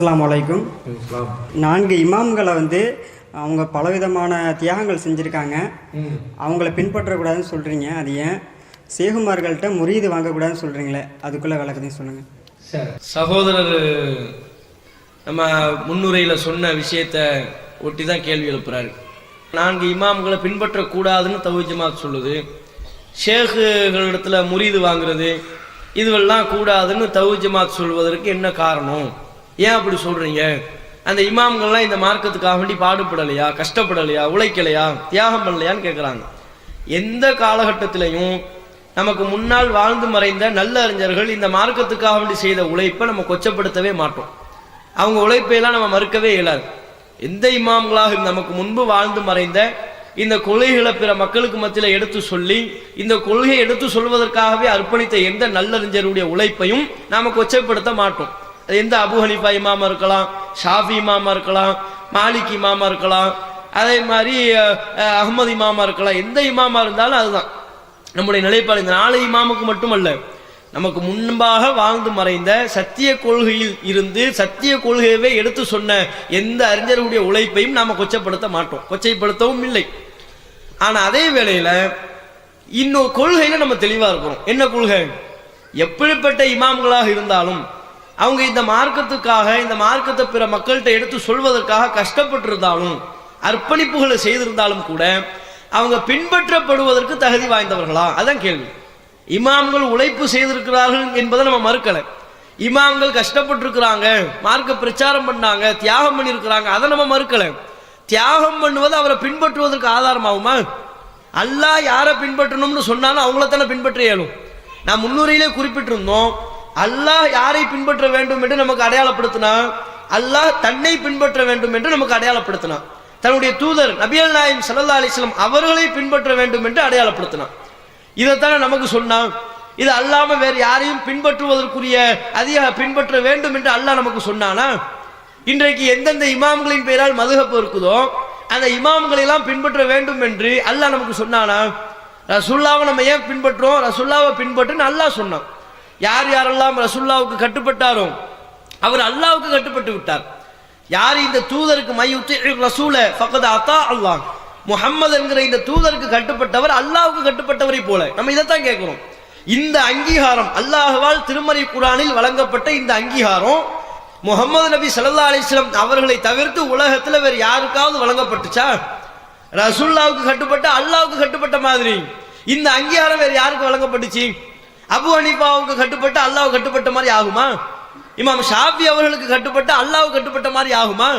அஸ்ஸலாமு அலைக்கும். நான்கு இமாம்களை வந்து அவங்க பலவிதமான தியாகங்கள் செஞ்சுருக்காங்க. அவங்கள பின்பற்றக்கூடாதுன்னு சொல்கிறீங்க அது ஏன்? சேகுமார்கள்ட்ட முறியீது வாங்கக்கூடாதுன்னு சொல்கிறீங்களே அதுக்குள்ளே விளக்கத்தையும் சொல்லுங்கள் சரி. சகோதரர் நம்ம முன்னுரையில் சொன்ன விஷயத்தை ஒட்டி தான் கேள்வி எழுப்புறாரு. நான்கு இமாம்களை பின்பற்றக்கூடாதுன்னு தவிஜமாத் சொல்லுது. ஷேகுகளிடத்துல முறிது வாங்குறது இதுவெல்லாம் கூடாதுன்னு தவிஜமாத் சொல்வதற்கு என்ன காரணம்? ஏன் அப்படி சொல்றீங்க? அந்த இமாம்கள்லாம் இந்த மார்க்கத்துக்காக வேண்டி பாடுபடலையா? கஷ்டப்படலையா? உழைக்கலையா? தியாகம் பண்ணலையான்னு கேட்குறாங்க எந்த காலகட்டத்திலையும் நமக்கு முன்னால் வாழ்ந்து மறைந்த நல்ல அறிஞர்கள் இந்த மார்க்கத்துக்காக வேண்டி செய்த உழைப்பை நம்ம கொச்சப்படுத்தவே மாட்டோம். அவங்க உழைப்பையெல்லாம் நம்ம மறுக்கவே இயலாது. எந்த இமாம்களாக நமக்கு முன்பு வாழ்ந்து மறைந்த இந்த கொள்கைகளை பிற மக்களுக்கு மத்தியில் எடுத்து சொல்லி இந்த கொள்கையை எடுத்து சொல்வதற்காகவே அர்ப்பணித்த எந்த நல்லறிஞருடைய உழைப்பையும் நாம் கொச்சைப்படுத்த மாட்டோம். எந்த அபு ஹனிஃபா இமாமா இருக்கலாம் ஷாஃபி இமாமா இருக்கலாம் மாலிக் இமாமா இருக்கலாம் அதே மாதிரி அகமது இமாமா இருக்கலாம். எந்த இமாமா இருந்தாலும் அதுதான். நம்முடைய நிலைப்பாடு இந்த நாலு இமாமுக்கு மட்டுமல்ல. நமக்கு முன்பாக வாழ்ந்து மறைந்த சத்திய கொள்கையில் இருந்து சத்திய கொள்கையவே எடுத்து சொன்ன எந்த அறிஞருடைய உழைப்பையும் நாம் கொச்சைப்படுத்த மாட்டோம். கொச்சைப்படுத்தவும் இல்லை. ஆனால் அதே வேளையில் இன்னொரு கொள்கையில் நம்ம தெளிவாக இருக்கிறோம். என்ன கொள்கை? எப்படிப்பட்ட இமாம்களாக இருந்தாலும் அவங்க இந்த மார்க்கத்துக்காக இந்த மார்க்கத்தை பிற மக்கள்கிட்ட எடுத்து சொல்வதற்காக கஷ்டப்பட்டிருந்தாலும் அர்ப்பணிப்புகளை செய்திருந்தாலும் கூட அவங்க பின்பற்றப்படுவதற்கு தகுதி வாய்ந்தவர்களா? அதான் கேள்வி. இமாம்கள் உழைப்பு செய்திருக்கிறார்கள் என்பதை நம்ம மறுக்கலை. இமாம்கள் கஷ்டப்பட்டிருக்கிறாங்க மார்க்க பிரச்சாரம் பண்ணாங்க தியாகம் பண்ணியிருக்கிறாங்க அதை நம்ம மறுக்கலை. தியாகம் பண்ணுவது அவரை பின்பற்றுவதற்கு ஆதாரமாகுமா? அல்லாஹ் யாரை பின்பற்றணும்னு சொன்னாலும் அவங்கள தானே பின்பற்ற இயலும். நான் முன்னுரையிலே குறிப்பிட்டிருந்தோம் அல்லாஹ் யாரை பின்பற்ற வேண்டும் என்று நமக்கு அடையாளப்படுத்தினா அல்லாஹ் தன்னை பின்பற்ற வேண்டும் என்று நமக்கு அடையாளப்படுத்தினான் தன்னுடைய தூதர் நபியல் நாயம் சல்லா அலிஸ்லாம் அவர்களை பின்பற்ற வேண்டும் என்று அடையாளப்படுத்தினான் இதைத்தானே நமக்கு சொன்னான் இது அல்லாம வேறு யாரையும் பின்பற்றுவதற்குரிய அதிக பின்பற்ற வேண்டும் என்று அல்லாஹ் நமக்கு சொன்னானா? இன்றைக்கு எந்தெந்த இமாம்களின் பெயரால் மதுகப்பு இருக்குதோ அந்த இமாம்களை எல்லாம் பின்பற்ற வேண்டும் என்று அல்லாஹ் நமக்கு சொன்னானா? ரசுல்லாவை நம்ம ஏன் பின்பற்றோம்? ரசுல்லாவை பின்பற்றுன்னு அல்லாஹ் சொன்னான். யார் யாரெல்லாம் ரசுல்லாவுக்கு கட்டுப்பட்டாரோ அவர் அல்லாவுக்கு கட்டுப்பட்டு விட்டார். யார் இந்த தூதருக்கு மையுத்தி ரசூல ஃபக்கத் அத்தா அல்லாஹ். முஹம்மது என்கிற இந்த தூதருக்கு கட்டுப்பட்டவர் அல்லாவுக்கு கட்டுப்பட்டவரை போல. நம்ம இதைத்தான் கேட்கிறோம். இந்த அங்கீகாரம் அல்லாஹுவால் திருமறை குரானில் வழங்கப்பட்ட இந்த அங்கீகாரம் முகமது நபி சல்லா அலைஹி அவர்களை தவிர்த்து உலகத்தில் வேறு யாருக்காவது வழங்கப்பட்டுச்சா? ரசுல்லாவுக்கு கட்டுப்பட்ட அல்லாவுக்கு கட்டுப்பட்ட மாதிரி. இந்த அங்கீகாரம் வேறு யாருக்கு வழங்கப்பட்டுச்சு? அபு அனிபாவுக்கு கட்டுப்பட்ட அல்லாஹ் கட்டுப்பட்ட மாதிரி ஆகுமா? இமாம் ஷாஃபி அவர்களுக்கு கட்டுப்பட்ட அல்லாஹ் கட்டுப்பட்ட மாதிரி ஆகுமா?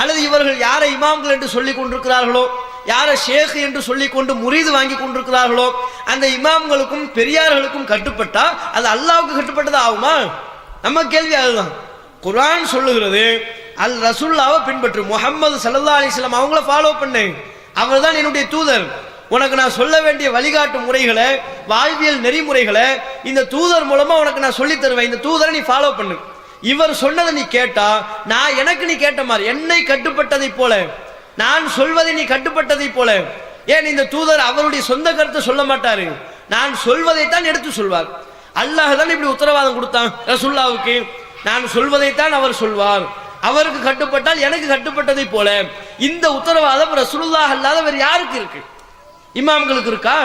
அல்லது இவர்கள் யாரை இமாம்கள் என்று சொல்லிக் கொண்டிருக்கிறார்களோ யாரை ஷேக் என்று சொல்லிக் கொண்டு முறிது வாங்கி கொண்டிருக்கிறார்களோ அந்த இமாம்களுக்கும் பெரியார்களுக்கும் கட்டுப்பட்டா அது அல்லாவுக்கு கட்டுப்பட்டது ஆகுமா? நம்ம கேள்வி அதுதான். குரான் சொல்லுகிறது அல் ரசுல்லாவை பின்பற்று. முகமது சல்லா அலிஸ்லாம் அவங்கள ஃபாலோ பண்ணு. அவர் தான் என்னுடைய தூதர். உனக்கு நான் சொல்ல வேண்டிய வழிகாட்டு முறைகளை வாழ்வியல் நெறிமுறைகளை இந்த தூதர் மூலமா உனக்கு நான் சொல்லித் தருவேன். இந்த தூதரை நீ ஃபாலோ பண்ணு. இவர் சொன்னதை நீ கேட்டா நான் எனக்கு நீ கேட்ட மாதிரி என்னை கட்டுப்பட்டதை போல நான் சொல்வதை நீ கட்டுப்பட்டதை போல. ஏன் இந்த தூதர் அவருடைய சொந்த கருத்தை சொல்ல மாட்டாரு? நான் சொல்வதைத்தான் எடுத்து சொல்வார். அல்லாஹ் தான் இப்படி உத்தரவாதம் கொடுத்தான் ரசுல்லாவுக்கு நான் சொல்வதைத்தான் அவர் சொல்வார். அவருக்கு கட்டுப்பட்டால் எனக்கு கட்டுப்பட்டதை போல. இந்த உத்தரவாதம் ரசூலுல்லாஹ் அல்லாத வேறு யாருக்கு இருக்கு? இமாம்களுக்கு இருக்கா?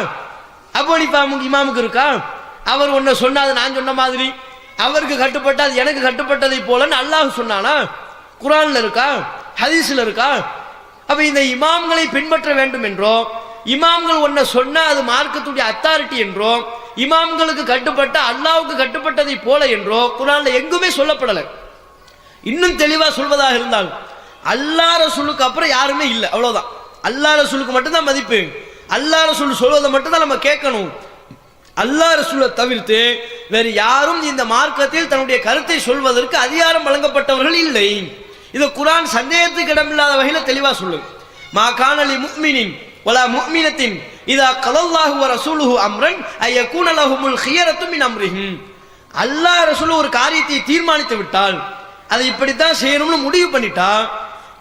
அபு இமாமுக்கு இருக்கா? அவர் ஒன்று சொன்னாது நான் சொன்ன மாதிரி. அவருக்கு கட்டுப்பட்டால் எனக்கு கட்டுப்பட்டதை போலன்னு அல்லாஹ் சொன்னானா? குரானில் இருக்கா? ஹதீஸில் இருக்கா? அப்போ இந்த இமாம்களை பின்பற்ற வேண்டும் என்றோ இமாம்கள் ஒன்றை சொன்னால் அது மார்க்கத்துடைய அத்தாரிட்டி என்றோ இமாம்களுக்கு கட்டுப்பட்ட அல்லாவுக்கு கட்டுப்பட்டதை போல என்றோ குரானில் எங்குமே சொல்லப்படலை. இன்னும் தெளிவாக சொல்வதாக இருந்தால் அல்லாஹ் ரசூலுக்கு அப்புறம் யாருமே இல்லை அவ்வளோதான் அல்லாஹ் ரசூலுக்கு மட்டும்தான் மதிப்பு. அல்லா ரசூல் சொல்வதை மட்டும்தான் நம்ம கேட்கணும். அல்லா ரசூலை தவிர்த்து வேறு யாரும் இந்த மார்க்கத்தில் தன்னுடைய கருத்தை சொல்வதற்கு அதிகாரம் வழங்கப்பட்டவர்கள் இல்லை. இது குரான் சந்தேகத்துக்கு இடமில்லாத வகையில் தெளிவாக சொல்லு. மா காணலி முக்மினின் வலா முக்மினத்தின் இதா கலல்லாஹு வ ரசூலுஹு அம்ரன் ஐயக்கூன லஹுமுல் ஹியரத்தும் மின் அம்ரிஹிம். அல்லாஹ் ரசூல் ஒரு காரியத்தை தீர்மானித்து விட்டால் அதை இப்படித்தான் செய்யணும்னு முடிவு பண்ணிட்டா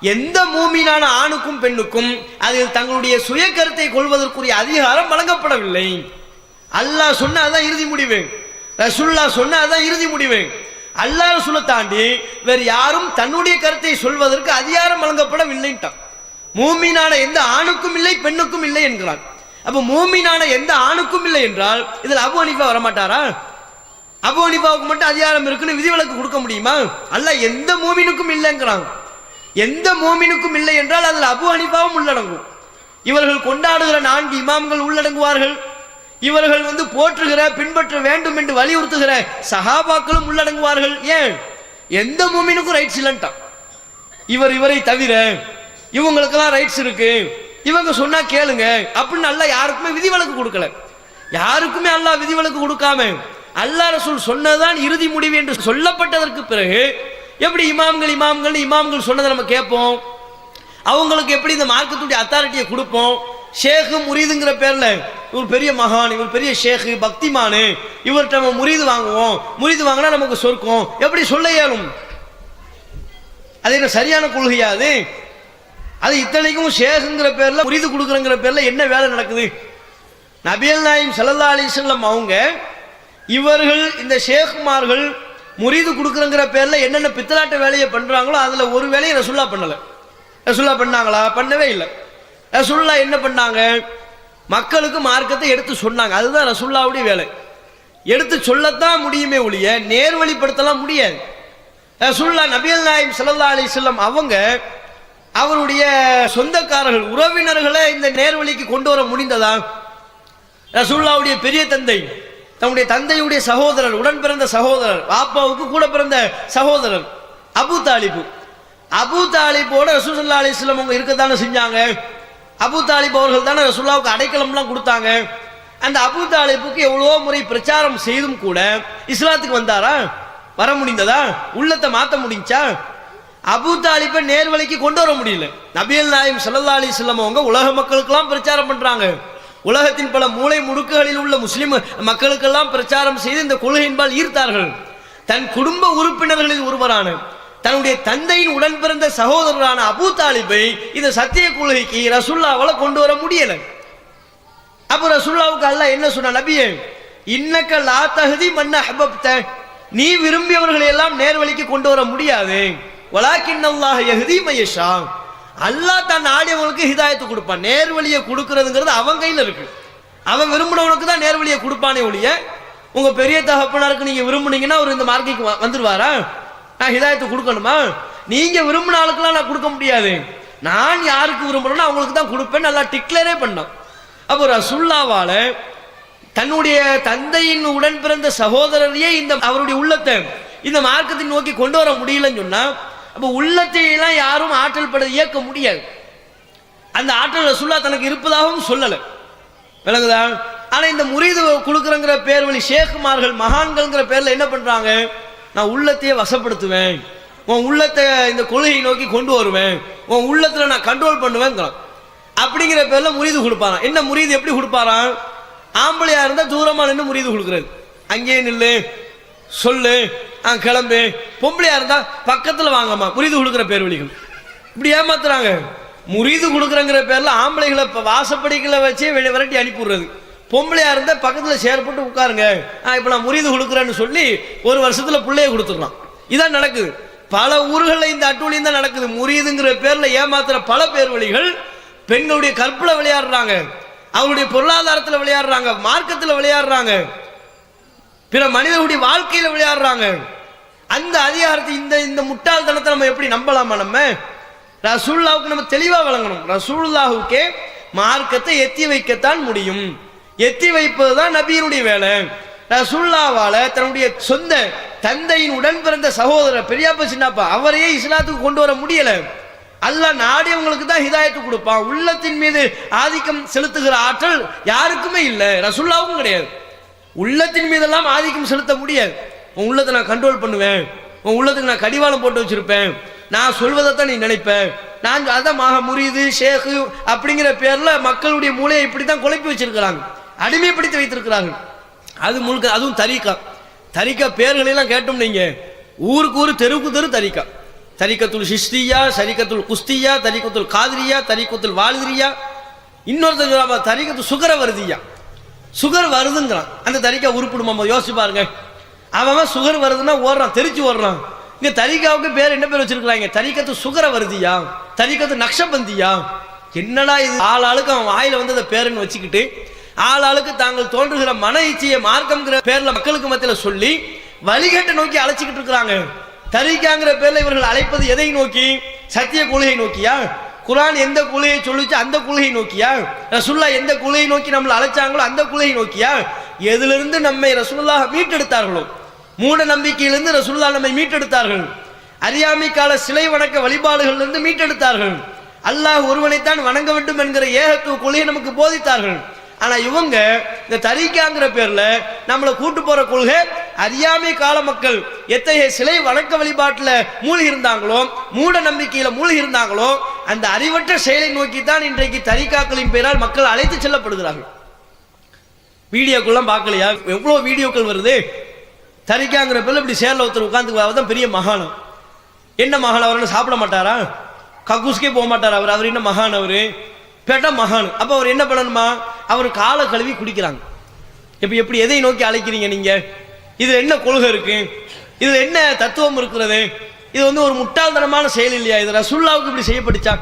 எந்த மூமினான ஆணுக்கும் பெண்ணுக்கும் அதில் தங்களுடைய சுய கருத்தை கொள்வதற்குரிய அதிகாரம் வழங்கப்படவில்லை. அல்லாஹ் சொன்ன அதான் இறுதி முடிவு. ரசுல்லா சொன்ன அதான் இறுதி முடிவு. அல்லாஹ் ரசூலை தாண்டி வேறு யாரும் தன்னுடைய கருத்தை சொல்வதற்கு அதிகாரம் வழங்கப்படவில்லைன்ட்டான். மூமினான எந்த ஆணுக்கும் இல்லை பெண்ணுக்கும் இல்லை என்கிறான். அப்போ மூமினான எந்த ஆணுக்கும் இல்லை என்றால் இதில் அபு அனிஃபா வரமாட்டாரா? அபு அனிஃபாவுக்கு மட்டும் அதிகாரம் இருக்குன்னு விதிவிலக்கு கொடுக்க முடியுமா? அல்ல எந்த மூமினுக்கும் இல்லைங்கிறாங்க எந்த மூமினுக்கும் இல்லை என்றால் அதில் அபு அனிபாவும் உள்ளடங்கும். இவர்கள் கொண்டாடுகிற நான்கு இமாம்கள் உள்ளடங்குவார்கள். இவர்கள் வந்து போற்றுகிற பின்பற்ற வேண்டும் என்று வலியுறுத்துகிற சஹாபாக்களும் உள்ளடங்குவார்கள். ஏன்? எந்த மூமினுக்கும் ரைட்ஸ் இல்லைன்ட்டான். இவர் இவரை தவிர இவங்களுக்கெல்லாம் ரைட்ஸ் இருக்கு. இவங்க சொன்னா கேளுங்க. அப்படின்னு அல்லாஹ் யாருக்குமே விதிவிலக்கு கொடுக்கல. யாருக்குமே அல்லாஹ் விதிவிலக்கு கொடுக்காம அல்லாஹ் ரசூல் சொன்னதுதான் இறுதி முடிவு என்று சொல்லப்பட்டதற்கு பிறகு எப்படி இமாம்கள் இமாம்கள் இமாம்கள் சொன்னதை நம்ம கேட்போம். அவங்களுக்கு எப்படி இந்த மார்க்கத்துடைய அத்தாரிட்டியை கொடுப்போம்? ஷேக்கு முரீதுங்கிற பேரில் இவர் பெரிய மகான் இவர் பெரிய ஷேக்கு பக்திமானு. இவர்கிட்ட நம்ம முரீது வாங்குவோம். முரீது வாங்கினா நமக்கு சொர்க்கம். எப்படி சொல்ல இயலும்? அது என்ன சரியான கொள்கையா அது? அது இத்தனைக்கும் ஷேகுங்கிற பேரில் முறிது கொடுக்குறங்கிற பேரில் என்ன வேலை நடக்குது? நபியல் நாயம் சல்லா அலிஸ்லம் அவங்க இவர்கள் இந்த ஷேகுமார்கள் முறிது கொடுக்குறங்கிற பேரில் என்னென்ன பித்தலாட்ட வேலையை பண்ணுறாங்களோ அதில் ஒரு வேலையை ரசுல்லா பண்ணலை. ரசுல்லா பண்ணாங்களா? பண்ணவே இல்லை. ரசுல்லா என்ன பண்ணாங்க? மக்களுக்கு மார்க்கத்தை எடுத்து சொன்னாங்க. அதுதான் ரசுல்லாவுடைய வேலை. எடுத்து சொல்லத்தான் முடியுமே ஒழிய நேர்வழிப்படுத்தலாம் முடியாது. ரசுல்லா நபியல் நாயம் சல்லா அலிஸ்லம் அவங்க அவருடைய சொந்தக்காரர்கள் உறவினர்களை இந்த நேர்வழிக்கு கொண்டு வர முடிந்ததா? ரசுல்லாவுடைய பெரிய தந்தை. தன்னுடைய தந்தையுடைய சகோதரர் உடன் பிறந்த சகோதரர் பாப்பாவுக்கு கூட பிறந்த சகோதரர் அபு தாலிபு. அபு தாலிபோட ரசூசல்லா அலிஸ்லம் அவங்க இருக்கத்தானே செஞ்சாங்க. அபு தாலிப் அவர்கள் தானே ரசூல்லாவுக்கு அடைக்கலம்லாம் கொடுத்தாங்க. அந்த அபு தாலிபுக்கு எவ்வளோ முறை பிரச்சாரம் செய்தும் கூட இஸ்லாத்துக்கு வந்தாரா? வர முடிந்ததா? உள்ளத்தை மாற்ற முடிஞ்சா? அபு தாலிபை நேர்வழிக்கு கொண்டு வர முடியல. நபியல் நாயம் சல்லா அலி அவங்க உலக மக்களுக்கெல்லாம் பிரச்சாரம் பண்ணுறாங்க உலகத்தின் பல மூளை முடுக்குகளில் உள்ள முஸ்லிம் மக்களுக்கெல்லாம் பிரச்சாரம் செய்து இந்த கொள்கையின்பால் ஈர்த்தார்கள். தன் குடும்ப உறுப்பினர்களில் ஒருவரான தன்னுடைய தந்தையின் உடன் பிறந்த சகோதரரான அபு தாலிபை இந்த சத்திய கொள்கைக்கு ரசுல்லாவால் கொண்டு வர முடியல. அப்ப ரசுல்லாவுக்கு அல்ல என்ன சொன்ன நபியே இன்னக்க லா தகுதி மன்ன அபப்த நீ விரும்பியவர்களை எல்லாம் நேர்வழிக்கு கொண்டு வர முடியாது. வலாக்கின் அல்லாஹ் யஹ்தி மயஷா அல்லா தன் ஆடியவங்களுக்கு ஹிதாயத்தை கொடுப்பான். நேர்வழியை கொடுக்கறதுங்கிறது அவன் கையில் இருக்கு. அவன் விரும்பினவனுக்கு தான் நேர்வழியை கொடுப்பானே ஒழிய உங்க பெரிய தகப்பனாருக்கு நீங்க விரும்புனீங்கன்னா அவர் இந்த மார்க்கைக்கு வந்துருவாரா? நான் ஹிதாயத்தை கொடுக்கணுமா? நீங்க விரும்பின ஆளுக்கெல்லாம் நான் கொடுக்க முடியாது. நான் யாருக்கு விரும்புறேனோ அவங்களுக்கு தான் கொடுப்பேன் நல்லா டிக்ளரே பண்ணோம் அப்போ ரசுல்லாவால தன்னுடைய தந்தையின் உடன் பிறந்த சகோதரரையே இந்த அவருடைய உள்ளத்தை இந்த மார்க்கத்தை நோக்கி கொண்டு வர முடியலன்னு சொன்னா அப்போ உள்ளத்தை எல்லாம் யாரும் ஆற்றல் பட இயக்க முடியாது. அந்த ஆற்றல் ரசுல்லா தனக்கு இருப்பதாகவும் சொல்லலை. விளங்குதா? ஆனால் இந்த முறிது கொடுக்குறங்கிற பேர் வழி ஷேக்குமார்கள் மகான்கள்ங்கிற பேரில் என்ன பண்ணுறாங்க நான் உள்ளத்தையே வசப்படுத்துவேன். உன் உள்ளத்தை இந்த கொள்கையை நோக்கி கொண்டு வருவேன். உன் உள்ளத்தில் நான் கண்ட்ரோல் பண்ணுவேங்கிறான் அப்படிங்கிற பேரில் முறிது கொடுப்பாராம். என்ன முறிது எப்படி கொடுப்பாராம்? ஆம்பளையாக இருந்தால் தூரமாக நின்று முறிது கொடுக்குறது. அங்கேயே நில்லு சொல்லு ஆ கிளம்பு. பொம்பளையா இருந்தால் பக்கத்தில் வாங்கம்மா. முறிது கொடுக்குற பேர் வழிகள் இப்படி ஏமாத்துறாங்க. முறிது கொடுக்குறங்கிற பேரில் ஆம்பளைகளை இப்போ வாசப்படிகளை வச்சே வெளியே விரட்டி அனுப்பிடுறது பொம்பளையா இருந்தால் பக்கத்தில் சேர் போட்டு உட்காருங்க. ஆ இப்போ நான் முறிது கொடுக்குறேன்னு சொல்லி ஒரு வருஷத்தில் பிள்ளைய கொடுத்துடலாம். இதான் நடக்குது. பல ஊர்களில் இந்த அட்டூழியம் தான் நடக்குது. முறியுதுங்கிற பேரில் ஏமாத்துற பல பேர் வழிகள் பெண்களுடைய கற்பில் விளையாடுறாங்க. அவங்களுடைய பொருளாதாரத்தில் விளையாடுறாங்க. மார்க்கத்தில் விளையாடுறாங்க. பிற மனிதனுடைய வாழ்க்கையில் விளையாடுறாங்க. அந்த அதிகாரத்தை இந்த இந்த முட்டாள்தனத்தை நம்ம எப்படி நம்பலாமா நம்ம? ரசூல்லாவுக்கு நம்ம தெளிவாக வழங்கணும். ரசூல்லாவுக்கே மார்க்கத்தை எத்தி வைக்கத்தான் முடியும். எத்தி வைப்பது தான் நபியினுடைய வேலை. ரசூல்லாவால தன்னுடைய சொந்த தந்தையின் உடன் பிறந்த சகோதரர் பெரியாப்பா சின்னப்பா அவரையே இஸ்லாத்துக்கு கொண்டு வர முடியல. அல்லாஹ் நாடியவங்களுக்கு தான் ஹிதாயத்து கொடுப்பான். உள்ளத்தின் மீது ஆதிக்கம் செலுத்துகிற ஆற்றல் யாருக்குமே இல்லை. ரசுல்லாவும் கிடையாது. உள்ளத்தின் மீதெல்லாம் ஆதிக்கம் செலுத்த முடியாது உன் உள்ளத்தை நான் கண்ட்ரோல் பண்ணுவேன். உன் உள்ளத்துக்கு நான் கடிவாளம் போட்டு வச்சிருப்பேன். நான் சொல்வதைத்தான் நீ நினைப்பேன் நான் அதான் மக முறியுது ஷேகு அப்படிங்கிற பேரில் மக்களுடைய மூளையை இப்படி தான் குழப்பி வச்சிருக்கிறாங்க. அடிமைப்படுத்தி வைத்திருக்கிறாங்க. அது முழுக்க அதுவும் தரிக்கா. தரிக்கா பேர்களெல்லாம் கேட்டோம் நீங்கள் ஊருக்கு ஊர் தெருவுக்கு தெரு தரிக்கா. தரிக்கத்துல் சிஸ்தியா சரிக்கத்துல் குஸ்தியா தரிக்கத்துல் காதிரியா தரிக்கத்துல் வாலிதிரியா. இன்னொருத்தர் தரிக்கத்து சுகர வருதியா சுகர் வருதுங்கிறான். அந்த தரிக்கா உருப்பிடுமா யோசிச்சு பாருங்க. அவன் சுகர் வருதுன்னா ஓடுறான் தெரிச்சு ஓடுறான். இங்கே தரிகாவுக்கு பேர் என்ன பேர் வச்சிருக்காங்க தரிக்கத்து சுகரை வருதியா? தரிக்கத்து நக்ஷபந்தியா? என்னடா இது? ஆள் ஆளுக்கு அவன் வாயில வந்து அந்த பேருன்னு வச்சுக்கிட்டு ஆள் ஆளுக்கு தாங்கள் தோன்றுகிற மன இச்சையை மார்க்கம்ங்கிற பேர்ல மக்களுக்கு மத்தியில் சொல்லி வழிகட்டை நோக்கி அழைச்சிக்கிட்டு இருக்கிறாங்க. தரிக்காங்கிற பேர்ல இவர்கள் அழைப்பது எதை நோக்கி? சத்திய கொள்கை நோக்கியா? குரான் எந்த கொள்கையை சொல்லிச்சு அந்த கொள்கையை நோக்கியா? ரசுல்லா எந்த கொள்கையை நோக்கி நம்மளை அழைச்சாங்களோ அந்த கொள்கையை நோக்கியா? எதிலிருந்து நம்மை ரசுல்லாக மீட்டெடுத்தார்களோ? மூட நம்பிக்கையிலிருந்து ரசுல்லா நம்மை மீட்டெடுத்தார்கள். அறியாமை கால சிலை வணக்க வழிபாடுகளிலிருந்து மீட்டெடுத்தார்கள். அல்லாஹ் ஒருவனைத்தான் வணங்க வேண்டும் என்கிற ஏகத்துவ கொள்கையை நமக்கு போதித்தார்கள். ஆனால் இவங்க இந்த தரிக்காங்கிற பேரில் நம்மளை கூட்டு போகிற கொள்கை அறியாமை கால மக்கள் எத்தகைய சிலை வணக்க வழிபாட்டில் மூழ்கி இருந்தாங்களோ மூட நம்பிக்கையில் மூழ்கி இருந்தாங்களோ அந்த அறிவற்ற செயலை நோக்கி தான் இன்றைக்கு தரிகாக்களின் பெயரால் மக்கள் அழைத்து செல்லப்படுகிறார்கள். வீடியோக்கள்லாம் பார்க்கலையா? எவ்வளோ வீடியோக்கள் வருது? தரிக்காங்கிற பேர்ல இப்படி சேரில் ஒருத்தர் உட்காந்து தான் பெரிய மகானம் என்ன மகான் அவர் சாப்பிட மாட்டாரா? கக்கூஸ்க்கே போக மாட்டார் அவர்? அவர் என்ன மகான் அவர்? கேட்டா மகான். அப்போ அவர் என்ன பண்ணணுமா? அவர் காலை கழுவி குடிக்கிறாங்க. இப்போ எப்படி எதை நோக்கி அழைக்கிறீங்க நீங்கள் இது என்ன கொள்கை இருக்கு? இது என்ன தத்துவம் இருக்கிறது? இது வந்து ஒரு முட்டாள்தனமான செயல் இல்லையா? இது ரசுல்லாவுக்கு இப்படி செய்யப்பட்டுச்சா?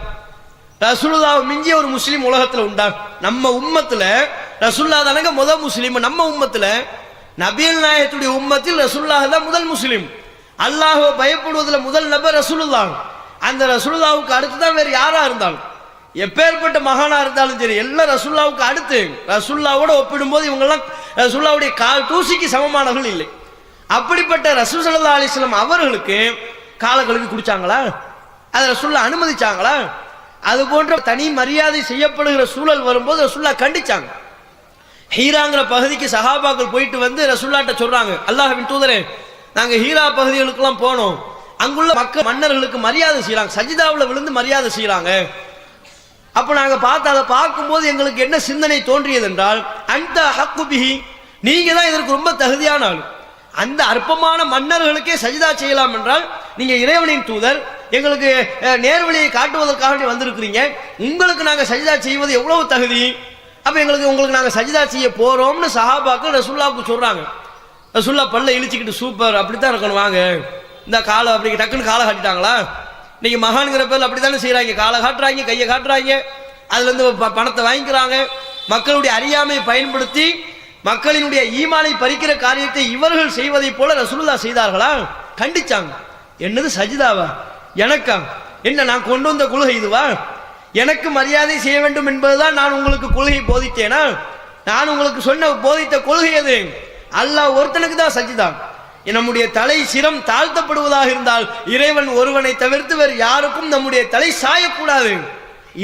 ரசுல்லாவை மிஞ்சிய ஒரு முஸ்லீம் உலகத்தில் உண்டா? நம்ம உம்மத்தில் ரசுல்லா தானங்க முதல் முஸ்லீம். நம்ம உம்மத்தில் நபீல் நாயகத்துடைய உம்மத்தில் ரசுல்லாஹ் தான் முதல் முஸ்லீம். அல்லாஹ்வை பயப்படுவதில் முதல் நபர் ரசூலுல்லாஹ். அந்த ரசூலுல்லாவுக்கு அடுத்து தான் வேறு யாராக இருந்தாலும். எப்பேற்பட்ட மகானா இருந்தாலும் சரி எல்லாம் ரசுல்லாவுக்கு அடுத்து. ரசுல்லாவோட ஒப்பிடும்போது இவங்கெல்லாம் ரசுல்லாவுடைய கால் தூசிக்கு சமமானவர்கள் இல்லை. அப்படிப்பட்ட ரசூல் சல்லா அலிஸ்லாம் அவர்களுக்கு காலை கழுவி குடிச்சாங்களா? அதை ரசுல்லா அனுமதிச்சாங்களா? அது போன்ற தனி மரியாதை செய்யப்படுகிற சூழல் வரும்போது ரசுல்லா கண்டிச்சாங்க. ஹீராங்கிற பகுதிக்கு சஹாபாக்கள் போயிட்டு வந்து ரசுல்லாட்ட சொல்றாங்க அல்லாஹின் தூதரே நாங்க ஹீரா பகுதிகளுக்கெல்லாம் போனோம். அங்குள்ள மக்கள் மன்னர்களுக்கு மரியாதை செய்யறாங்க சஜிதாவில் விழுந்து மரியாதை செய்யறாங்க அப்போ நாங்கள் பார்த்து அதை பார்க்கும்போது எங்களுக்கு என்ன சிந்தனை தோன்றியது என்றால் அந்த ஹக்குபிஹி நீங்கள் தான் இதற்கு ரொம்ப தகுதியான ஆள். அந்த அற்பமான மன்னர்களுக்கே சஜிதா செய்யலாம் என்றால் நீங்கள் இறைவனின் தூதர் எங்களுக்கு நேர்வழியை காட்டுவதற்காக வந்திருக்கிறீங்க. உங்களுக்கு நாங்கள் சஜிதா செய்வது எவ்வளவு தகுதி? அப்போ எங்களுக்கு உங்களுக்கு நாங்கள் சஜிதா செய்ய போகிறோம்னு சஹாபாக்கள் ரசுல்லாவுக்கு சொல்கிறாங்க ரசுல்லா பல்ல இழிச்சிக்கிட்டு சூப்பர் அப்படித்தான் இருக்கணும் வாங்க. இந்த காலை அப்படி டக்குன்னு காலை காட்டிட்டாங்களா? இன்னைக்கு மகான்கிற அப்படி தானே செய்கிறாங்க காலை காட்டுறாங்க கையை காட்டுறாங்க. அதுலேருந்து ப- பணத்தை வாங்கிக்கிறாங்க. மக்களுடைய அறியாமையை பயன்படுத்தி மக்களினுடைய ஈமானை பறிக்கிற காரியத்தை இவர்கள் செய்வதைப் போல ரசூலுல்லா செய்தார்களா? கண்டிச்சாங்க. என்னது சஜிதாவா? எனக்கா? என்ன நான் கொண்டு வந்த கொள்கை இதுவா? எனக்கு மரியாதை செய்ய வேண்டும் என்பதுதான் நான் உங்களுக்கு கொள்கையை போதித்தேனா? நான் உங்களுக்கு சொன்ன போதித்த கொள்கை அது. அல்லாஹ் ஒருத்தனுக்கு தான் சஜிதா. நம்முடைய தலை சிரம் தாழ்த்தப்படுவதாக இருந்தால் இறைவன் ஒருவனை தவிர்த்து வேறு யாருக்கும் நம்முடைய தலை சாயக்கூடாது.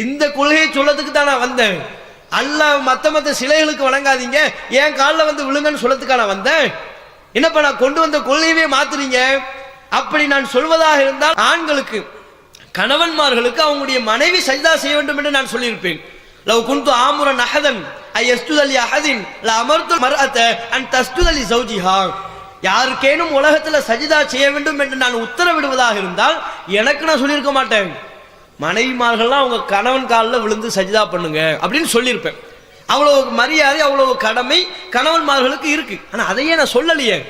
இந்த கொள்கையை சொல்லத்துக்கு தான் நான் வந்தேன். அல்ல மற்ற மற்ற சிலைகளுக்கு வணங்காதீங்க. என் காலில் வந்து விழுங்கன்னு சொல்லத்துக்கா நான் வந்தேன். என்னப்பா நான் கொண்டு வந்த கொள்கையவே மாத்துறீங்க? அப்படி நான் சொல்வதாக இருந்தால் ஆண்களுக்கு கணவன்மார்களுக்கு அவங்களுடைய மனைவி சஜிதா செய்ய வேண்டும் என்று நான் சொல்லியிருப்பேன். லவ் குந்து ஆமுரன் அஹதன் ஐ எஸ்துதலி அஹதின் ல அமர்த்து மர்அத்த அண்ட் தஸ்துதலி சௌஜிஹா. யாருக்கேனும் உலகத்தில் சஜிதா செய்ய வேண்டும் என்று நான் உத்தரவிடுவதாக இருந்தால் எனக்கு நான் சொல்லியிருக்க மாட்டேன். மனைவிமார்கள்லாம் அவங்க கணவன் காலில் விழுந்து சஜிதா பண்ணுங்க அப்படின்னு சொல்லியிருப்பேன். அவ்வளோ மரியாதை அவ்வளோ கடமை கணவன்மார்களுக்கு இருக்கு. ஆனால் அதையே நான் சொல்லலையே.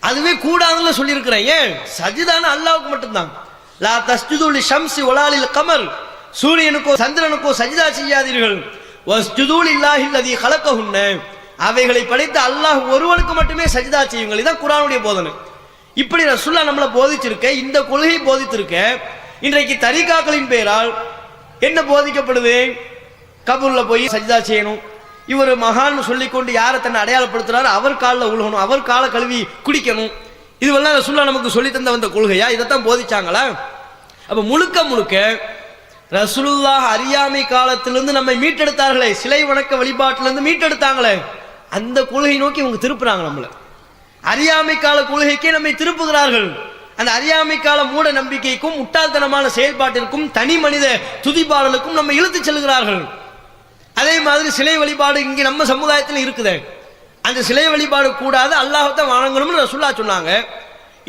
அதுவே கூடாதுன்னு சொல்லியிருக்கிறேன். ஏன்? சஜிதான அல்லாவுக்கு மட்டும்தான். லா தஸ்ஜுதுலி ஷம்சி ஒலாலில் கமர். சூரியனுக்கோ சந்திரனுக்கோ சஜிதா செய்யாதீர்கள். வஸ்ஜுதுல் கலக்க கலக்கஹுன்ன. அவைகளை படைத்த அல்லாஹ் ஒருவனுக்கு மட்டுமே சஜிதா செய்யுங்கள். இதான் குரானுடைய போதனை. இப்படி ரசுல்லா நம்மளை போதிச்சிருக்க இந்த கொள்கையை போதித்திருக்க இன்றைக்கு தரிகாக்களின் பெயரால் என்ன போதிக்கப்படுது? கபூரில் போய் சஜிதா செய்யணும். இவர் மகான்னு சொல்லிக்கொண்டு யாரை தன்னை அடையாளப்படுத்துறாரு அவர் காலில் உழுகணும் அவர் காலை கழுவி குடிக்கணும். இதுவெல்லாம் ரசுல்லா நமக்கு சொல்லி தந்த வந்த கொள்கையா? இதைத்தான் போதிச்சாங்களா? அப்போ முழுக்க முழுக்க ரசுல்லா அறியாமை காலத்திலிருந்து நம்மை மீட்டெடுத்தார்களே சிலை வணக்க வழிபாட்டிலிருந்து மீட்டெடுத்தாங்களே. அந்த கொள்கை நோக்கி இவங்க திருப்புறாங்க நம்மளை. அறியாமை கால கொள்கைக்கே நம்மை திருப்புகிறார்கள். அந்த அறியாமை கால மூட நம்பிக்கைக்கும் முட்டாள்தனமான செயல்பாட்டிற்கும் தனி மனித துதிப்பாடலுக்கும் நம்ம இழுத்துச் செல்கிறார்கள். அதே மாதிரி சிலை வழிபாடு இங்கே நம்ம சமுதாயத்தில் இருக்குது. அந்த சிலை வழிபாடு கூடாது அல்லாஹத்தை வணங்கணும்னு ரசுல்லா சொன்னாங்க.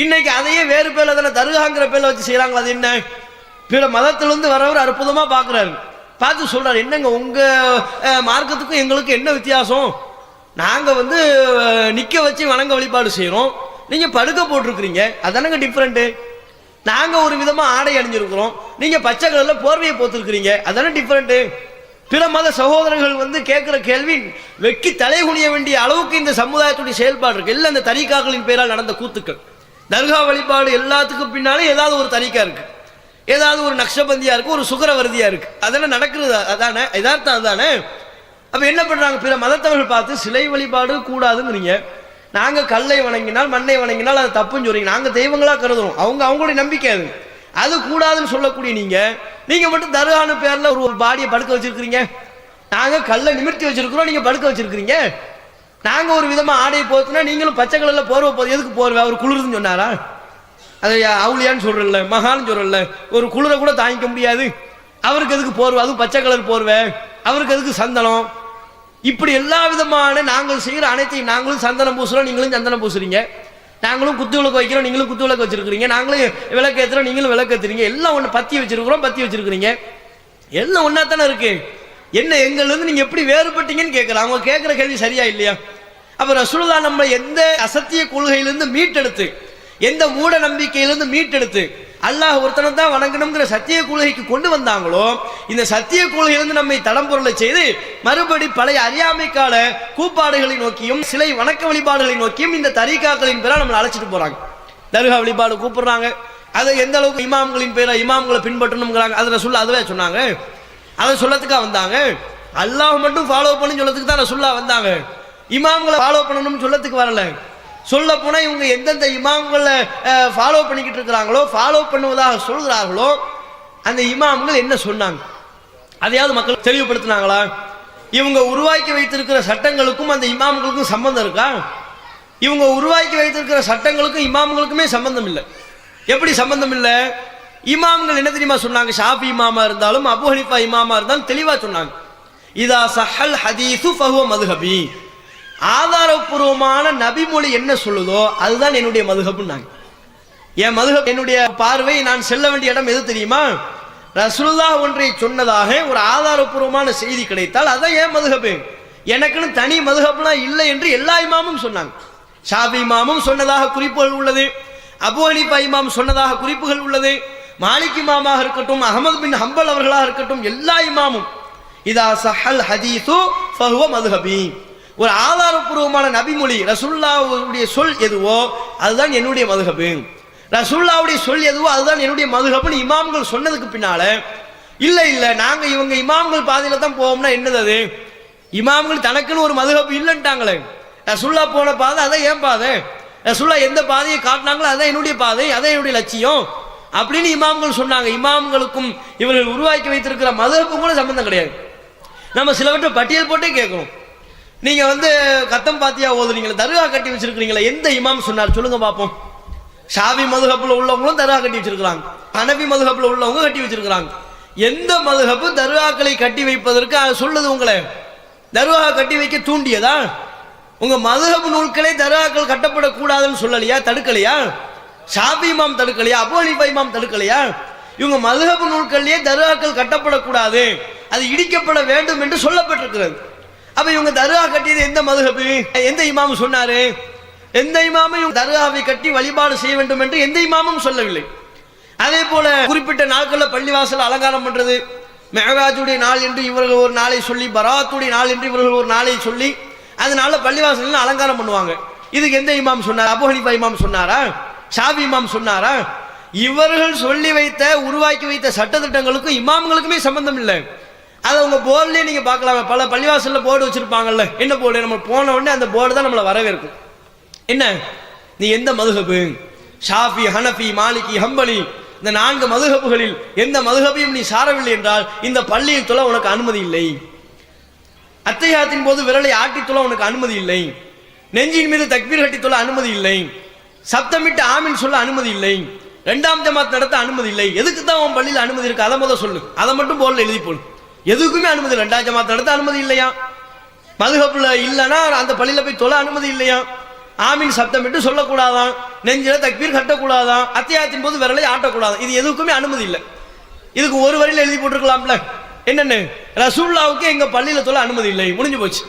இன்னைக்கு அதையே வேறு பேர்ல தானே தருகாங்கிற பேர்ல வச்சு செய்றாங்க அது என்ன? பிற மதத்திலிருந்து வரவர் அற்புதமா பார்க்குறாரு. பார்த்து சொல்றாரு என்னங்க உங்க மார்க்கத்துக்கும் எங்களுக்கு என்ன வித்தியாசம்? நாங்கள் வந்து நிற்க வச்சு வணங்க வழிபாடு செய்கிறோம் நீங்கள் படுக்க போட்டிருக்கிறீங்க. அதானங்க டிஃப்ரெண்ட்டு நாங்கள் ஒரு விதமாக ஆடை அணிஞ்சிருக்கிறோம். நீங்கள் பச்சை கலரில் போர்வையை போத்திருக்கிறீங்க அதானே டிஃப்ரெண்ட்டு பிற மத சகோதரர்கள் வந்து கேட்குற கேள்வி வெக்கி தலை குனிய வேண்டிய அளவுக்கு இந்த சமுதாயத்துடைய செயல்பாடு இருக்குது இல்லை இந்த தரிகாக்களின் பேரால் நடந்த கூத்துக்கள். தர்கா வழிபாடு எல்லாத்துக்கும் பின்னாலே ஏதாவது ஒரு தரிக்கா இருக்குது ஏதாவது ஒரு நக்ஷபந்தியாக இருக்குது ஒரு சுகரவரதியாக இருக்குது அதெல்லாம் நடக்கிறது அதானே? யதார்த்தம் அதானே? அப்போ என்ன பண்றாங்க? பிற மதத்தவர்கள் பார்த்து சிலை வழிபாடு கூடாதுங்கிறீங்க. நாங்க கல்லை வணங்கினால் மண்ணை வணங்கினால் அது தப்புன்னு சொல்றீங்க. நாங்க தெய்வங்களா கருதுறோம். அவங்க அவங்களுடைய நம்பிக்கை அது. அது கூடாதுன்னு சொல்லக்கூடிய நீங்க நீங்க மட்டும் தருகான பேர்ல ஒரு ஒரு பாடியை படுக்க வச்சிருக்கிறீங்க. நாங்க கல்லை நிமிர்த்தி வச்சிருக்கிறோம். நீங்க படுக்க வச்சிருக்கிறீங்க. நாங்க ஒரு விதமா ஆடையை போத்துனா நீங்களும் பச்சை கலர்ல போர்வை போது எதுக்கு போர்வை? அவர் குளிருதுன்னு சொன்னாரா? அது அவுளியான்னு சொல்றல மகான்னு சொல்றல ஒரு குளிரை கூட தாங்கிக்க முடியாது. அவருக்கு எதுக்கு போர்வை? அதுவும் பச்சை கலர் போர்வை. அவருக்கு எதுக்கு சந்தனம்? இப்படி எல்லா விதமான நாங்கள் செய்கிற அனைத்தையும் நாங்களும் சந்தனம் பூசுறோம் நீங்களும் சந்தனம் பூசுறீங்க. நாங்களும் குத்து விளக்கு வைக்கிறோம் நீங்களும் குத்து விளக்கு வச்சிருக்கிறீங்க. நாங்களும் விளக்கு ஏற்றுறோம் நீங்களும் விளக்கு ஏற்றுறீங்க எல்லாம் ஒன்று பத்தி வச்சிருக்கிறோம் பத்தி வச்சிருக்கிறீங்க. எல்லாம் ஒன்றா தானே இருக்கு. என்ன எங்கள்லேருந்து நீங்கள் எப்படி வேறுபட்டீங்கன்னு கேட்குறேன் அவங்க கேட்குற கேள்வி சரியா இல்லையா? அப்போ ரசூலுல்லா நம்ம எந்த அசத்திய கொள்கையிலேருந்து மீட்டெடுத்து எந்த மூட நம்பிக்கையிலேருந்து மீட்டெடுத்து அல்லாஹ் ஒருத்தனை தான் வணங்கணுங்கிற சத்திய கொள்கைக்கு கொண்டு வந்தாங்களோ இந்த சத்திய கொள்கையிலிருந்து நம்மை தடம் பொருளை செய்து மறுபடி பழைய அறியாமை கால கூப்பாடுகளை நோக்கியும் சிலை வணக்க வழிபாடுகளை நோக்கியும் இந்த தரிகாக்களின் பேரை நம்மளை அழைச்சிட்டு போகிறாங்க தர்கா வழிபாடு கூப்பிடுறாங்க. அதை எந்த அளவுக்கு இமாம்களின் பேரை இமாம்களை பின்பற்றணுங்கிறாங்க அதில் சொல்ல அதுவே சொன்னாங்க. அதை சொல்லத்துக்காக வந்தாங்க. அல்லாஹ் மட்டும் ஃபாலோ பண்ணி சொல்லத்துக்கு தான் ரசுல்லா வந்தாங்க. இமாம்களை ஃபாலோ பண்ணணும்னு சொல்லத்துக்கு வரல. சொல்ல போனால் இவங்க எந்தெந்த இமாம்களை ஃபாலோ பண்ணிக்கிட்டு இருக்கிறாங்களோ ஃபாலோ பண்ணுவதாக சொல்கிறார்களோ அந்த இமாம்கள் என்ன சொன்னாங்க? அதையாவது மக்கள் தெளிவுபடுத்தினாங்களா? இவங்க உருவாக்கி வைத்திருக்கிற சட்டங்களுக்கும் அந்த இமாம்களுக்கும் சம்பந்தம் இருக்கா? இவங்க உருவாக்கி வைத்திருக்கிற சட்டங்களுக்கும் இமாம்களுக்குமே சம்பந்தம் இல்லை. எப்படி சம்பந்தம் இல்லை? இமாம்கள் என்ன தெரியுமா சொன்னாங்க? ஷாஃபி இமாமா இருந்தாலும் அபு ஹனிஃபா இமாமா இருந்தாலும் தெளிவாக சொன்னாங்க. இதா சஹல் ஹதீசு ஃபஹுவ மதுஹபி. ஆதாரப்பூர்வமான நபிமொழி என்ன சொல்லுதோ அதுதான் என்னுடைய மதுஹப்னாங்க என் மதுகப் என்னுடைய பார்வை நான் செல்ல வேண்டிய இடம் எது தெரியுமா? ரசுல்லா ஒன்றை சொன்னதாக ஒரு ஆதாரப்பூர்வமான செய்தி கிடைத்தால் அதான் ஏன் மதுகப்பு எனக்குன்னு தனி மதுஹப்லாம் இல்லை என்று எல்லா இமாமும் சொன்னாங்க. ஷாபி இமாமும் சொன்னதாக குறிப்புகள் உள்ளது. அபு ஹனீஃபா இமாம் சொன்னதாக குறிப்புகள் உள்ளது. மாலிக் இமாமாக இருக்கட்டும் அகமது பின் ஹம்பல் அவர்களாக இருக்கட்டும் எல்லா இமாமும். இதா சஹல் ஹதீஸு ஃபஹுவ மதுஹபி ஒரு ஆதாரப்பூர்வமான நபிமொழி ரசுல்லாவுடைய சொல் எதுவோ அதுதான் என்னுடைய மதுகபு. ரசுல்லாவுடைய சொல் எதுவோ அதுதான் என்னுடைய மதுகப்புன்னு இமாம்கள் சொன்னதுக்கு பின்னால இல்லை இல்லை நாங்கள் இவங்க இமாம்கள் பாதையில தான் போவோம்னா என்னது அது? இமாம்கள் தனக்குன்னு ஒரு மதுகப்பு இல்லைன்ட்டாங்களே. ரசுல்லா போன பாதை அதான் ஏன் பாதை. ரசுல்லா எந்த பாதையை காட்டினாங்களோ அதான் என்னுடைய பாதை அதான் என்னுடைய லட்சியம். அப்படின்னு இமாம்கள் சொன்னாங்க. இமாம்களுக்கும் இவர்கள் உருவாக்கி வைத்திருக்கிற மதுகப்பும் கூட சம்பந்தம் கிடையாது. நம்ம சிலவற்றை பட்டியல் போட்டே கேட்கணும். நீங்க வந்து கத்தம் பாத்தியா ஓதுறீங்களா தருகா கட்டி வச்சிருக்கீங்களா எந்த இமாம் சொன்னார்? சொல்லுங்க பார்ப்போம் ஷாவி மதுகப்பில் உள்ளவங்களும் தருகா கட்டி வச்சிருக்கிறாங்க. ஹனபி மதுகப்பில் உள்ளவங்க கட்டி வச்சிருக்கிறாங்க. எந்த மதுகப்பு தருகாக்களை கட்டி வைப்பதற்கு அது சொல்லுது உங்களை? தருகா கட்டி வைக்க தூண்டியதா? உங்க மதுகப்பு நூல்களே தருகாக்கள் கட்டப்படக்கூடாதுன்னு சொல்லலையா? தடுக்கலையா? ஷாபி இமாம் தடுக்கலையா? அபு ஹனீஃபா இமாம் தடுக்கலையா? இவங்க மதுகப்பு நூல்களிலே தருகாக்கள் கட்டப்படக்கூடாது. அது இடிக்கப்பட வேண்டும் என்று சொல்லப்பட்டிருக்கிறது. அப்ப இவங்க தர்கா கட்டியது எந்த மதுகபு? எந்த இமாம் சொன்னாரு? எந்த இமாமும் இவங்க தர்காவை கட்டி வழிபாடு செய்ய வேண்டும் என்று எந்த இமாமும் சொல்லவில்லை. அதே போல குறிப்பிட்ட நாட்களில் பள்ளிவாசல் அலங்காரம் பண்றது மெஹராஜுடைய நாள் என்று இவர்கள் ஒரு நாளை சொல்லி பராத்துடைய நாள் என்று இவர்கள் ஒரு நாளை சொல்லி அதனால பள்ளிவாசல் அலங்காரம் பண்ணுவாங்க. இதுக்கு எந்த இமாம் சொன்னார்? அபு ஹனிஃபா இமாம் சொன்னாரா? ஷாபி இமாம் சொன்னாரா? இவர்கள் சொல்லி வைத்த உருவாக்கி வைத்த சட்டத்திட்டங்களுக்கும் இமாம்களுக்குமே சம்பந்தம் இல்லை. அதை உங்கள் போர்டிலே நீங்கள் பார்க்கலாம். பல பள்ளிவாசலில் போர்டு வச்சுருப்பாங்கல்ல. என்ன போர்டு நம்ம போன உடனே அந்த போர்டு தான் நம்மளை வரவேற்கும். என்ன? நீ எந்த மதுகபு? ஷாஃபி ஹனஃபி மாலிகி ஹம்பலி இந்த நான்கு மதுகப்புகளில் எந்த மதுகப்பையும் நீ சாரவில்லை என்றால் இந்த பள்ளியில் தொலை உனக்கு அனுமதி இல்லை. அத்தையாத்தின் போது விரலை ஆட்டி தொழ உனக்கு அனுமதி இல்லை. நெஞ்சின் மீது தக்பீர் கட்டி தொழ அனுமதி இல்லை. சப்தமிட்டு ஆமின் சொல்ல அனுமதி இல்லை. ரெண்டாம் ஜமாத் நடத்த அனுமதி இல்லை. எதுக்கு தான் உன் பள்ளியில் அனுமதி இருக்கு? அதை முதல் சொல்லு. அதை மட்டும் போர்டில் எழுதி போடு. எதுக்குமே அனுமதி இல்லை. ரெண்டாம் ஜமாத் நடத்த அனுமதி இல்லையா? மதுகப்புல இல்லைன்னா அந்த பள்ளியில் போய் தொலை அனுமதி இல்லையா? ஆமீன் சப்தமிட்டு சொல்லக்கூடாதான். நெஞ்சில தக்பீர் கட்டக்கூடாதான். அத்தியாயத்தின் போது விரலை ஆட்டக்கூடாதான். இது எதுக்குமே அனுமதி இல்லை. இதுக்கு ஒரு வரியில எழுதி போட்டிருக்கலாம்ல. என்னென்னு? ரசூல்லாவுக்கு எங்கள் பள்ளியில் தொலை அனுமதி இல்லை. முடிஞ்சு போச்சு.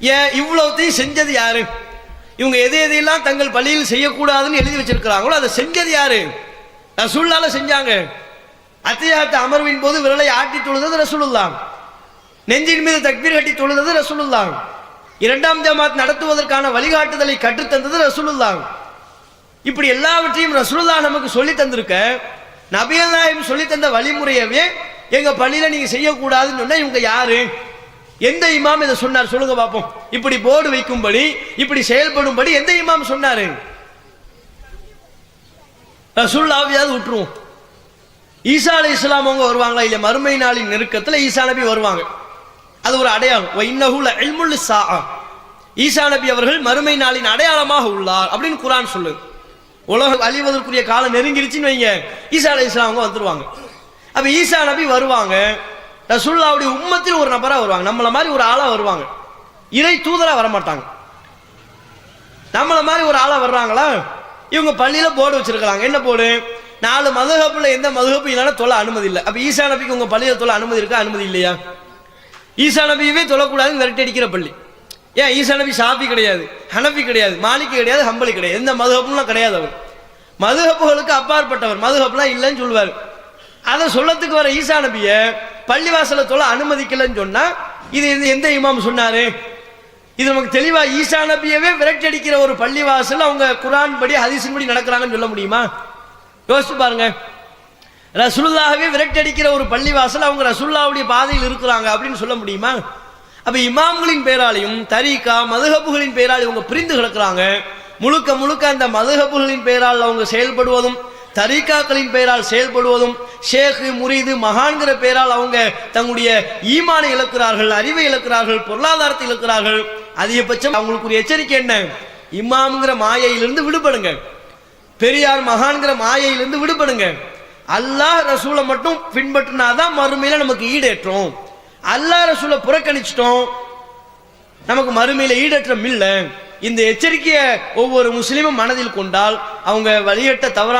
ஏன்? இவ்வளோத்தையும் செஞ்சது யாரு? இவங்க எது எதையெல்லாம் தங்கள் பள்ளியில் செய்யக்கூடாதுன்னு எழுதி வச்சிருக்கிறாங்களோ அதை செஞ்சது யாரு? ரசூல்லால செஞ்சாங்க. அத்தியாத்த அமர்வின் போது விரலை ஆட்டி தொழுதது ரசூலுல்லாம் நெஞ்சின் மீது தக்பீர் கட்டி தொழுதது ரசூலுல்லாம் இரண்டாம் ஜமாத் நடத்துவதற்கான வழிகாட்டுதலை கற்றுத்தந்தது ரசூலுல்லாம் இப்படி எல்லாவற்றையும் ரசூலுல்லா நமக்கு சொல்லி தந்திருக்க நபியல் நாயம் சொல்லி தந்த வழிமுறையவே எங்க பள்ளியில நீங்க செய்யக்கூடாதுன்னு சொன்னா இவங்க யாரு? எந்த இமாம் இதை சொன்னார்? சொல்லுங்க பார்ப்போம் இப்படி போர்டு வைக்கும்படி இப்படி செயல்படும்படி எந்த இமாம் சொன்னாரு? ரசூல்லாவையாவது விட்டுருவோம். ஈசா அலி இஸ்லாம் அவங்க வருவாங்களா இல்லை மறுமை நாளின் நெருக்கத்துல ஈசா நபி வருவாங்க. அது ஒரு அடையாளம். இன்னகுல இன்னஹு சா ஈசா நபி அவர்கள் மறுமை நாளின் அடையாளமாக உள்ளார் அப்படின்னு குரான் சொல்லுது. உலகம் அழிவதற்குரிய காலம் நெருங்கிருச்சுன்னு வைங்க. ஈசா அலி இஸ்லாம் அவங்க வந்துருவாங்க. அப்ப ஈசா நபி வருவாங்க. ரசுல்லாவுடைய உம்மத்தில் ஒரு நபரா வருவாங்க. நம்மளை மாதிரி ஒரு ஆளா வருவாங்க. இறை தூதரா வரமாட்டாங்க. நம்மளை மாதிரி ஒரு ஆளா வர்றாங்களா? இவங்க பள்ளியில போர்டு வச்சிருக்காங்க என்ன போர்டு? நாலு மதுகப்பில் எந்த மதுகப்பு இல்லைன்னா தொலை அனுமதி இல்லை. அப்போ ஈசா நபிக்கு உங்கள் பள்ளியில் தொலை அனுமதி இருக்கா? அனுமதி இல்லையா? ஈசா நபியவே தொழக்கூடாதுன்னு விரட்டி அடிக்கிற பள்ளி. ஏன்? ஈசா நபி ஷாஃபி கிடையாது ஹனபி கிடையாது மாலிக் கிடையாது ஹம்பலி கிடையாது. எந்த மதுகப்புலாம் கிடையாது அவர். மதுகப்புகளுக்கு அப்பாற்பட்டவர். மதுகப்புலாம் இல்லைன்னு சொல்லுவார். அதை சொல்லத்துக்கு வர ஈசா நபியை பள்ளிவாசலை தொலை அனுமதிக்கலைன்னு சொன்னால் இது இது எந்த இமாம் சொன்னார்? இது நமக்கு தெளிவாக ஈசா நபியவே விரட்டி அடிக்கிற ஒரு பள்ளிவாசல் அவங்க குரான் படி ஹதீஸின் படி நடக்கிறாங்கன்னு சொல்ல முடியுமா? யோசிச்சு பாருங்க. ரசுல்லாவே விரட்டடிக்கிற ஒரு பள்ளிவாசல் அவங்க ரசுல்லாவுடைய பாதையில் இருக்கிறாங்க அப்படின்னு சொல்ல முடியுமா? அப்போ இமாம்களின் பேராலையும் தரீகா மதுகப்புகளின் பேரால் இவங்க பிரிந்து கிடக்குறாங்க. முழுக்க முழுக்க அந்த மதுகப்புகளின் பெயரால் அவங்க செயல்படுவதும் தரிகாக்களின் பெயரால் செயல்படுவதும் ஷேகு முரீது மகான்கிற பெயரால் அவங்க தங்களுடைய ஈமானை இழக்கிறார்கள் அறிவை இழக்கிறார்கள் பொருளாதாரத்தை இழக்கிறார்கள். அதிகபட்சம் அவங்களுக்கு ஒரு எச்சரிக்கை என்ன? இமாம்ங்கிற மாயையிலிருந்து விடுபடுங்க. பெரியார் மகான்கிற மாயையிலிருந்து விடுபடுங்க. அல்லாஹ் ரசூலை மட்டும் பின்பற்றினாதான் மறுமையில நமக்கு ஈடேற்றோம். அல்லாஹ் ரசூலை புறக்கணிச்சிட்டோம். நமக்கு மறுமையில ஈடேற்றம் இல்லை. இந்த எச்சரிக்கையை ஒவ்வொரு முஸ்லீமும் மனதில் கொண்டால் அவங்க வழியட்ட தவறான